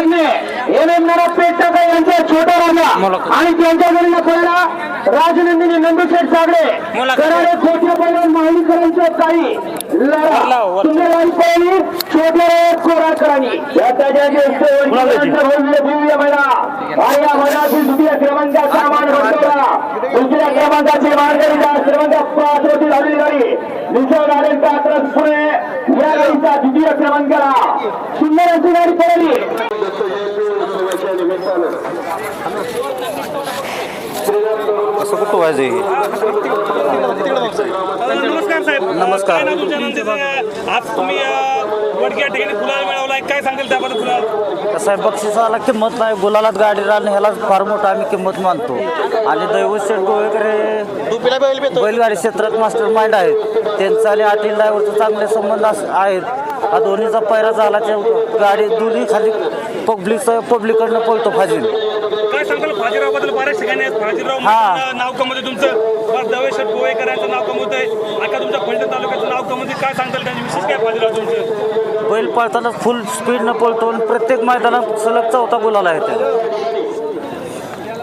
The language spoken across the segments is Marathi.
एम नाना पेटका यांचा छोटा राजा आणि त्यांच्या घरी पहिला राजनंदिनी नंदुशेठ सागडे कराडे खोटे पहिला माहितीकरांचे काही लढा. सुंदरवाडी पहिली छोटे कोराकरांनी. या त्याच्या भव्य महिला आणि या महिलातील द्वितीय क्रमांकाचा मान बसवला दुसऱ्या क्रमांकाचे मानकरी क्रमांक पाच होती झालेली गाडी. दुसऱ्या गाड्यांचा त्रस पुणे या गाडीचा द्वितीय क्रमांकाला सुंदर अशी गाडी पडली असं कुठं व्हायचं हे? नमस्कार साहेब. नमस्कार. नंदीचं? आज तुम्ही अ, वडकी या ठिकाणी गुलाल मिळवलाय. काय सांगेल त्याबद्दल गुलाल? कसं आहे बक्षिसाला किंमत नाही. गुलालात गाडी राहणं ह्याला फार मोठं आम्ही किंमत मानतो. आणि दैवत शेठ गोवेकर हे बैलगाडी क्षेत्रात मास्टर माइंड आहेत. त्यांचा आणि अटील ड्रायव्हरचा चांगले संबंध अस- आहेत. हा दोन्हीचा पैरा झाला त्या गाडी दोन्ही खाली पब्लिक पब्लिकडनं पळतो फाजील. काय सांगाल फाजीरावबद्दल बऱ्याच ठिकाणी आहेत. फाजीराव हा. नाव कमवते तुमचं. दवेश्वर गोवेकर यांचं नाव कमवतंय. आता तुमच्या फलटण तालुक्याचं नाव कमवते काय सांगताल त्यांची विशेष काय फाजीराव तुमचं? बैल पळताना फुल स्पीडनं पळतो आणि प्रत्येक मैदानात सलग चौथा आहे त्याला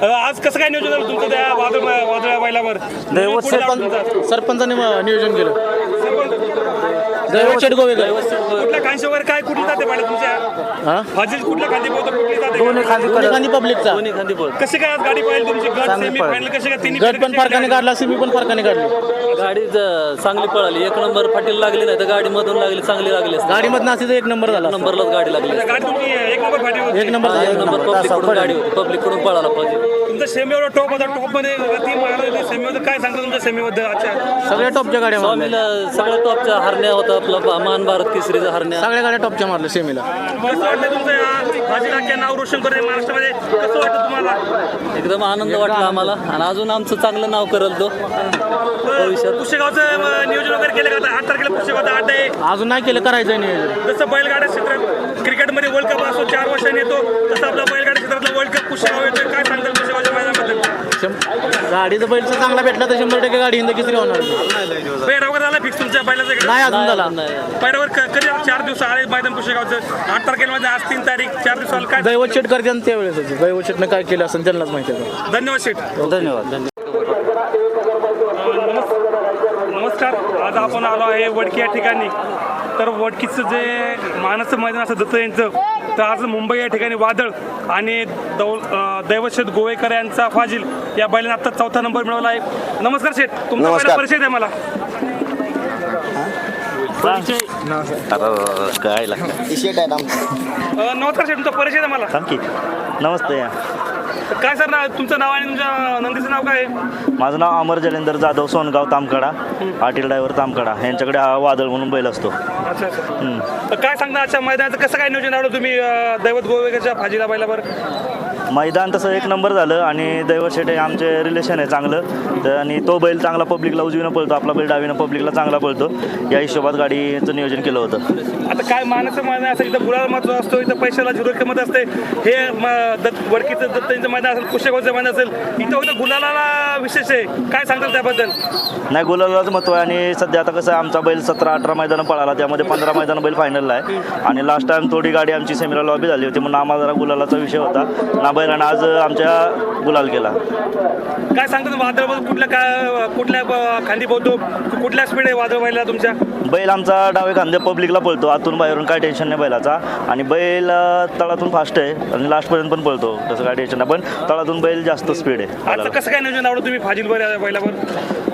अ, आज कसं काय नियोजन झालं तुमचं त्या वादळ वादळ्या बैलावर? दैवत सरपंच-. सरपंचाने नियोजन केलं. दैवत गोवेकर. कुठल्या कांशी वगैरे काय कुठली जाते बैल तुमच्या? हा? फाजील कुठल्या खांदी पोहतो कुठली जाते दोन्ही खाली कडक आणि पब्लिकचा. कशी काय आज गाडी पाहिली तुमची? गट चांगली सेमी पळाली. फायनल कशी काय तिन्ही गट पण फारकाने काढला सिमी पण फारकाने काढली गाडी ज- चांगली पळाली. एक नंबर फाटीला लागली नाही तर गाडी मधून लागली चांगली लागली असती. गाडीमधनं असती तर एक नंबर झाला. नंबरलाच गाडी लागली असती. गाडी तुमची एक नंबर फाटी होती. एक नंबर एक झाला. नंबर. पब्लिककडून गाडी होती? पब्लिककडून पळाला पाहिजे? तुमचा सेमीवर टॉप होता टॉपमध्ये ती मारली सेमीवर काय सांगता तुमच्या सेमीबद्दल? अच्छा. सगळ्या टॉपच्या गाड्या मारल्या. स्वामीला सगळ्या टॉपच्या हरण्या होता आपला महान भारत केसरीचा हरण्या. सगळ्या गाड्या टॉपच्या मारल्या सेमीला. कसं वाटतं तुमचं या भाजी टाक्या नाव रोशन करते महाराष्ट्रामध्ये. कसं वाटतं तुम्हाला? एकदम आनंद वाटला आम्हाला. आणि अजून आमचं चांगलं नाव करल तो. भविष्यात. पुष्यगावचं अं, नियोजन वगैरे केलं का आता? आठ तारखेला पुष्यगावचा आठ आहे. अजून नाही केलं करायचं नियोजन. जसं बैलगाड्या क्षेत्रात क्रिकेटमध्ये वर्ल्ड कप असतो चार वर्षांनी येतो तसं आपला बैलगाड्या क्षेत्रातला वर्ल्ड कप पुष्यगाव येतोय. काय सांगताल पुष्यगावच्या मैदानाबद्दल? शं- गाडीचं बैलचं चांगला भेटला तर शंभर टक्के गाडी हिंद किसरी होणार. पैरा वगैरे झाला फिक्स तुमच्या बैलाचं इकडे? नाही अजून झाला. नाही पैरावर क- कधी चार दिवस आले मैदान पुष्यगावचं आठ तारखेला मध्ये आज तीन तारीख चार दिवस आलं. काय? दैवत शेट करते आणि त्यावेळेस होतं. दैवत शेटनं काय केलं असेल त्यांनाच माहिती आहे. धन्यवाद शेठ. धन्यवाद. नमस्- नमस्कार. आज आपण आलो आहे वडकी या ठिकाणी. तर वडकीचं जे मानाचं मैदान असं दत्त यांचं तर आज मुंबई या ठिकाणी वादळ आणि दौ अं, दैवशेठ गोवेकर यांचा फाजील या बैलाने आता चौथा नंबर मिळवला आहे. नमस्कार शेठ तुमचा परिचय द्या मला. काय नमस्कार शेठ तुमचा परिचय द्या मला. नमस्ते. काय सर ना तुमचं नाव आणि तुमच्या नंदीचं नाव काय? आहे माझं नाव अमर जलेंदर जाधव सोनगाव तामकडा पाटील ड्रायव्हर तामकडा यांच्याकडे हा वादळ म्हणून बैल असतो. अच्छा अच्छा. तर काय सांगता आजच्या मैदानाचं? कसं काय नियोजन आवडलं तुम्ही अं, दैवत गोवेकरच्या फाजीला बैलावर? मैदान तसं एक नंबर झालं आणि दैवत शेटे आमचे रिलेशन आहे चांगलं. तर आणि तो बैल चांगला पब्लिकला उजवीनं पळतो आपला बैल डावीनं पब्लिकला चांगला पळतो. या हिशोबात गाडीचं नियोजन केलं होतं. आता काय मानाचं मैदान असेल? इथं गुलाल महत्त्व असतो इथं पैशाला झिरो किंमत असते. हे वडकीचं दत्तांचं मैदान असेल कुशेगावचं मैदान असेल इथं फक्त गुलालाला विशेष आहे. काय सांगतात त्याबद्दल? नाही गुलालाच महत्त्व आहे. आणि सध्या आता कसं आमचा बैल सतरा अठरा मैदानं पळाला. त्यामध्ये पंधरा मैदानं बैल फायनलला आहे. आणि लास्ट टाइम थोडी गाडी आमची सेमीला लॉबी झाली होती. म्हणून आम्हाला जरा गुलालाचा विषय होता. ना बैलानं आज आमच्या गुलाल केला. काय सांगतात वादळ कुठल्या काय कुठल्या खांदी पोहतो कुठल्या स्पीड आहे वादळ व्हायला तुमच्या? बैल आमचा डावे खांदे पब्लिकला पळतो. आतून बाहेरून काय टेन्शन नाही बैलाचा. आणि बैल तळातून फास्ट आहे. आणि लास्टपर्यंत पण पळतो. तसं काय टेन्शन नाही. पण तळातून बैल जास्त स्पीड आहे. कसं काय नियोजन आवडतं तुम्ही फाजील वर बैलावर?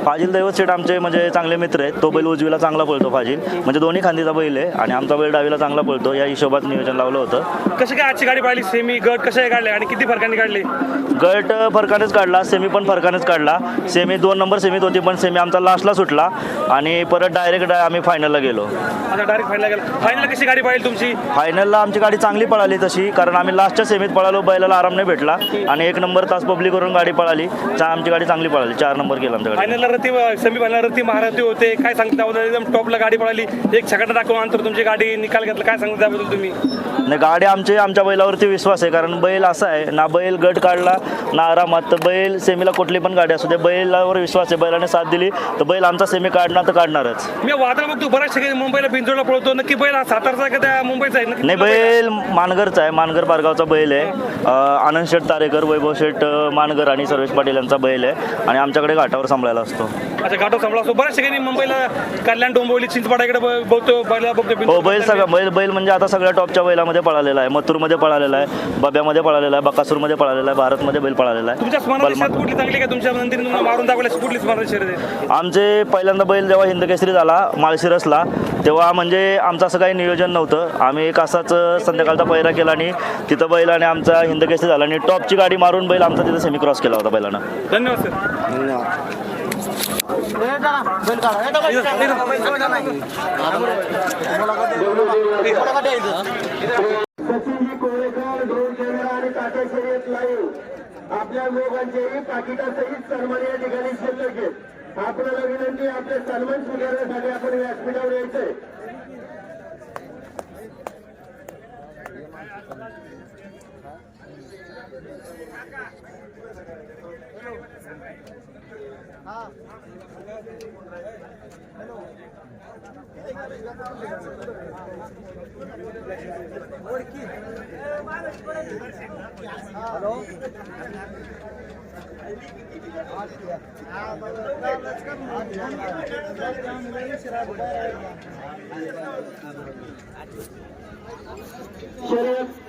फाजील दैवत शेठ आमचे म्हणजे चांगले मित्र आहेत. तो बैल उजवीला चांगला पळतो फाजील. म्हणजे दोन्ही खांदीचा बैल आहे. आणि आमचा बैल डावीला चांगला पळतो. या हिशोबात नियोजन लावलं होतं. कशी काय आजची गाडी पाहिली? सेमी गट कसे काढले? आणि किती फरकाने काढले? गट फरकानेच काढला सेमी पण फरकानेच काढला. सेमी दोन नंबर सेमीत होती पण सेमी आमचा लास्टला सुटला. आणि परत डायरेक्ट आम्ही फायनलला गेलो. आता डायरेक्ट फायनल गेला. फायनल कशी गाडी पाहिली तुमची? फायनलला आमची गाडी चांगली पळाली तशी कारण आम्ही लास्टच्या सेमीत पळालो बैलाला आराम नाही भेटला. आणि एक नंबर तास पब्लिकवरून गाडी पळाली चा आमची गाडी चांगली पळाली. चार नंबर केला आमच्या गाडी. फायनलला रती सेमी फायनल रती महारथी होते. काय सांगता त्याबद्दल? एकदम टॉपला गाडी पळाली. एक छकडा टाकून अंतर तुमची गाडी. निकाल घेतला काय सांगता त्याबद्दल तुम्ही? नाही गाडी आमची आमच्या बैलावरती विश्वास आहे कारण बैल असा आहे ना बैल गट काढला ना आरामात तर बैल सेमीला कुठली पण गाडी असू दे बैलावर विश्वास आहे बैलाने साथ दिली तर बैल आमचा सेमी काढणार तर काढणारच. मी वादळ बघतो बऱ्याच ठिकाणी मुंबईला बिंजोडला पळतो नक्की बैल हा सातारचा आहे का त्या मुंबईचा आहे? नक्की नाही बैल मानगरचा आहे मानगर पारगावचा बैल आहे. अं, आनंद शेठ तारेकर वैभव शेठ अं, मानगर आणि सर्वेश पाटील यांचा बैल आहे. आणि आमच्याकडे घाटावर सांभाळायला असतो. अच्छा घाटो सांभाळा असतो. बऱ्याच ठिकाणी मुंबईला कल्याण डोंबिवली चिंचपाड्याकडे ब- बघतो बैला बघतो हो. बैल सगळा बैल बैल म्हणजे आता सगळ्या टॉपच्या बैलामध्ये पळालेला आहे. मथुरमध्ये पळालेला आहे बब्यामध्ये पळालेला आहे बकासूरमध्ये पळालेला आहे भारतमध्ये बैल पळालेला आहे. तुमच्या स्मरणाची बलमा- शर्यत कुठली चांगली का? तुमच्या नंतर तुम्हाला मारून दाखवल्याची कुठली स्मरणाची शर्यत आहे? आमचे पहिल्यांदा बैल जेव्हा हिंदकेसरी झाला माळशिरसला तेव्हा म्हणजे आमचं असं काही नियोजन नव्हतं. आम्ही एक असाच संध्याकाळचा पहिरा केला आणि तिथं बैल आणि आमचा हिंदकेसरी झाला आणि टॉपची गाडी मारून बैल आमचा तिथं सेमी क्रॉस केला होता बैलानं. धन्यवाद sir. Sachinji Kolekar drone camera आणि टाटा शर्यत लाईव्ह आपल्या लोकांचेही पाकिटासहित सन्मान या ठिकाणी शिल्लक आहेत. आपल्याला विनंती आपले सन्मान स्वीकारण्यासाठी आपण व्यासपीठावर यायचंय. शर्यत